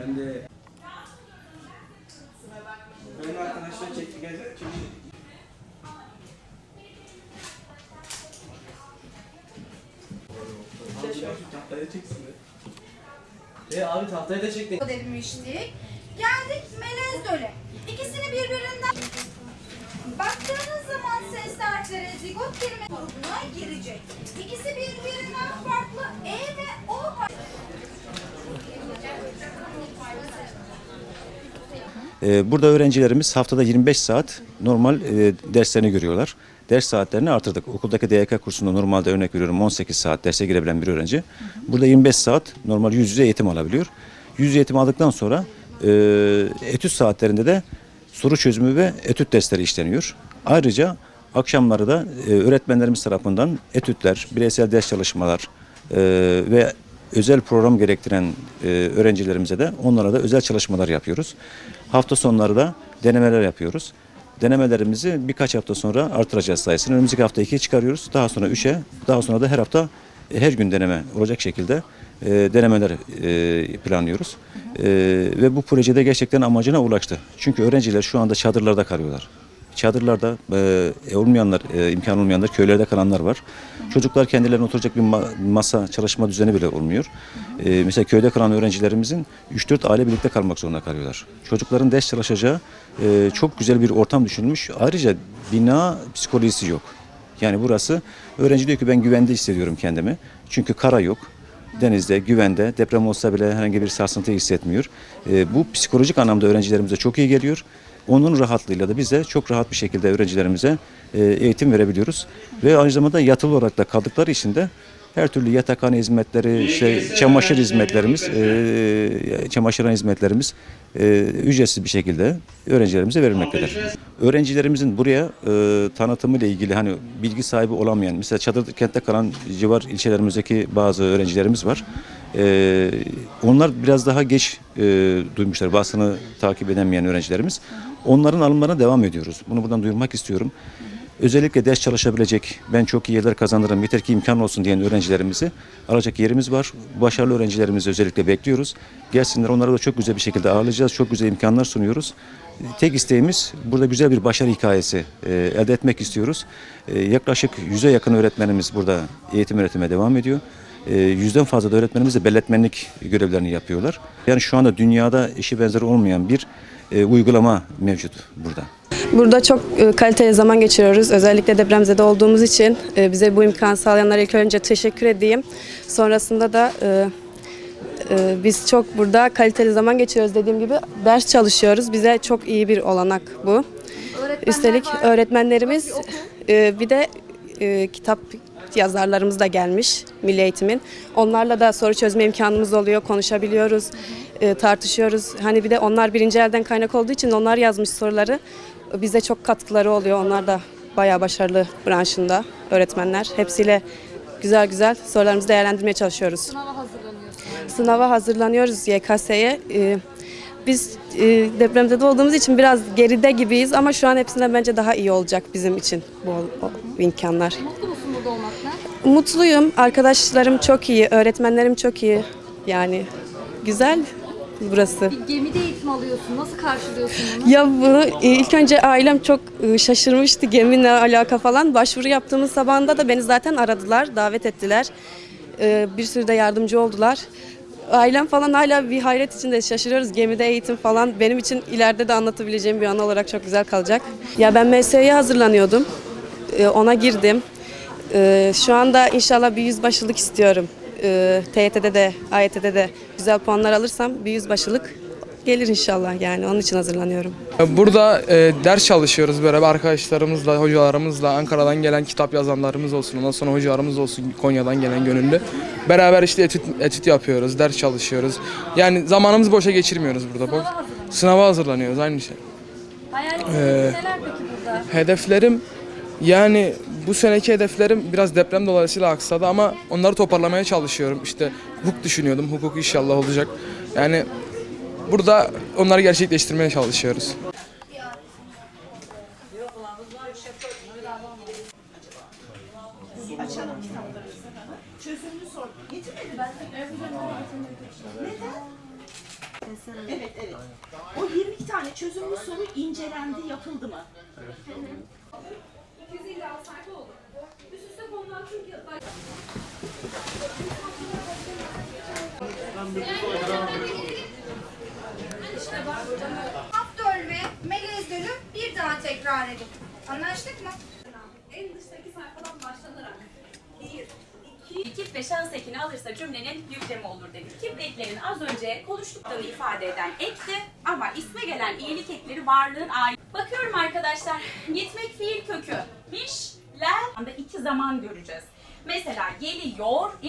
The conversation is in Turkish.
Ben de benim arkadaşlar çekti geldi. Şimdi tahtaya çeksin. E abi tahtayı da çektin. demiştik. Geldik melez döle. İkisini birbirinden baktığınız zaman ses harfleri zigot kelime grubuna girecek. İkisi birbirinden farklı E ve O harfleri. Ee, Burada öğrencilerimiz haftada 25 saat normal e, derslerini görüyorlar. Ders saatlerini artırdık. Okuldaki DYK kursunda normalde örnek veriyorum 18 saat derse girebilen bir öğrenci. Burada 25 saat normal yüz yüze eğitim alabiliyor. Yüz yüze eğitim aldıktan sonra e, etüt saatlerinde de soru çözümü ve etüt dersleri işleniyor. Ayrıca akşamları da e, öğretmenlerimiz tarafından etütler, bireysel ders çalışmalar ve özel program gerektiren e, öğrencilerimize de onlara da özel çalışmalar yapıyoruz. Hafta sonları da denemeler yapıyoruz. Denemelerimizi birkaç hafta sonra artıracağız sayısını. Önümüzdeki hafta 2'ye çıkarıyoruz. Daha sonra 3'e, daha sonra da her hafta e, her gün deneme olacak şekilde e, denemeler e, planlıyoruz. E, ve bu projede gerçekten amacına ulaştı. Çünkü öğrenciler şu anda çadırlarda kalıyorlar. Çadırlarda e, olmayanlar, e, imkan olmayanlar, köylerde kalanlar var. Çocuklar kendilerine oturacak bir ma- masa çalışma düzeni bile olmuyor. E, mesela köyde kalan öğrencilerimizin 3-4 aile birlikte kalmak zorunda kalıyorlar. Çocukların ders çalışacağı e, çok güzel bir ortam düşünülmüş. Ayrıca bina psikolojisi yok. Yani burası öğrenci diyor ki ben güvende hissediyorum kendimi. Çünkü kara yok. Denizde, güvende, deprem olsa bile herhangi bir sarsıntı hissetmiyor. E, bu psikolojik anlamda öğrencilerimize çok iyi geliyor. Onun rahatlığıyla da biz de çok rahat bir şekilde öğrencilerimize e, eğitim verebiliyoruz. Ve aynı zamanda yatılı olarak da kaldıkları için de her türlü yatakhane hizmetleri, işte çamaşır hizmetlerimiz, e, çamaşırhane hizmetlerimiz e, ücretsiz bir şekilde öğrencilerimize verilmektedir. Öğrencilerimizin buraya e, tanıtımı ile ilgili hani bilgi sahibi olamayan, mesela Çadır kentte kalan civar ilçelerimizdeki bazı öğrencilerimiz var. E, onlar biraz daha geç e, duymuşlar, basını takip edemeyen öğrencilerimiz. Onların alımlarına devam ediyoruz. Bunu buradan duyurmak istiyorum. Özellikle ders çalışabilecek, ben çok iyi yerler kazanırım, yeter ki imkan olsun diyen öğrencilerimizi alacak yerimiz var. Başarılı öğrencilerimizi özellikle bekliyoruz. Gelsinler onlara da çok güzel bir şekilde ağırlayacağız. Çok güzel imkanlar sunuyoruz. Tek isteğimiz burada güzel bir başarı hikayesi e, elde etmek istiyoruz. E, yaklaşık yüze yakın öğretmenimiz burada eğitim öğretime devam ediyor. E, yüzden fazla da öğretmenimiz de belletmenlik görevlerini yapıyorlar. Yani şu anda dünyada eşi benzeri olmayan bir e, uygulama mevcut burada. Burada çok e, kaliteli zaman geçiriyoruz. Özellikle depremzede olduğumuz için e, bize bu imkanı sağlayanlara ilk önce teşekkür edeyim. Sonrasında da biz çok burada kaliteli zaman geçiriyoruz dediğim gibi ders çalışıyoruz. Bize çok iyi bir olanak bu. Üstelik öğretmenlerimiz bir de kitap yazarlarımız da gelmiş Milli Eğitim'in. Onlarla da soru çözme imkanımız oluyor, konuşabiliyoruz, e, tartışıyoruz. Hani bir de onlar birinci elden kaynak olduğu için onlar yazmış soruları. Bize çok katkıları oluyor. Onlar da bayağı başarılı branşında öğretmenler. Hepsiyle güzel güzel sorularımızı değerlendirmeye çalışıyoruz. Sınava hazırlanıyorsunuz. Sınava hazırlanıyoruz YKS'ye. Ee, biz e, depremde de olduğumuz için biraz geride gibiyiz ama şu an hepsinden bence daha iyi olacak bizim için bu o- imkanlar. Mutlu burada olmakla? Mutluyum. Arkadaşlarım çok iyi, öğretmenlerim çok iyi. Yani güzel burası. Bir gemide eğitim alıyorsun. Nasıl karşılıyorsun bunu? Ya bunu e, ilk önce ailem çok e, şaşırmıştı geminle alaka falan. Başvuru yaptığımız sabahında da beni zaten aradılar, davet ettiler. E, Bir sürü de yardımcı oldular. Ailem falan hala bir hayret içinde şaşırıyoruz. Gemide eğitim falan benim için ileride de anlatabileceğim bir an olarak çok güzel kalacak. Ya ben MSÜ'ye hazırlanıyordum. E, Ona girdim. E, Şu anda inşallah bir yüzbaşılık istiyorum. E, TYT'de de AYT'de de güzel puanlar alırsam bir yüzbaşılık gelir inşallah yani onun için hazırlanıyorum. Burada e, ders çalışıyoruz böyle arkadaşlarımızla, hocalarımızla, Ankara'dan gelen kitap yazanlarımız olsun, ondan sonra hocalarımız olsun, Konya'dan gelen gönüllü. Beraber işte etüt, etüt yapıyoruz, ders çalışıyoruz. Yani zamanımızı boşa geçirmiyoruz burada. Boş. Sınava hazırlanıyoruz aynı şey. Hayalleriniz Ee, neler peki burada? Hedeflerim yani bu seneki hedeflerim biraz deprem dolayısıyla aksadı ama onları toparlamaya çalışıyorum. İşte hukuk düşünüyordum. Hukuk inşallah olacak. Yani burada onları gerçekleştirmeye çalışıyoruz. Açalım. Çözümünü sor. Getirmedi ben. Neden? Evet, evet. O 22 tane çözümlü soru incelendi, yapıldı mı? Hafdöl ve Melezdöl'ü bir daha tekrar edin. Anlaştık mı? en dıştaki sayfadan başlanarak bir, iki, kip ve şans ekini alırsa cümlenin yüklemi olur dedik. Kip eklerin az önce konuştuklarını ifade eden ekti ama isme gelen iyilik ekleri varlığın ait. Bakıyorum arkadaşlar, gitmek fiil kökü. Miş, ler, anda iki zaman göreceğiz. Mesela geliyor,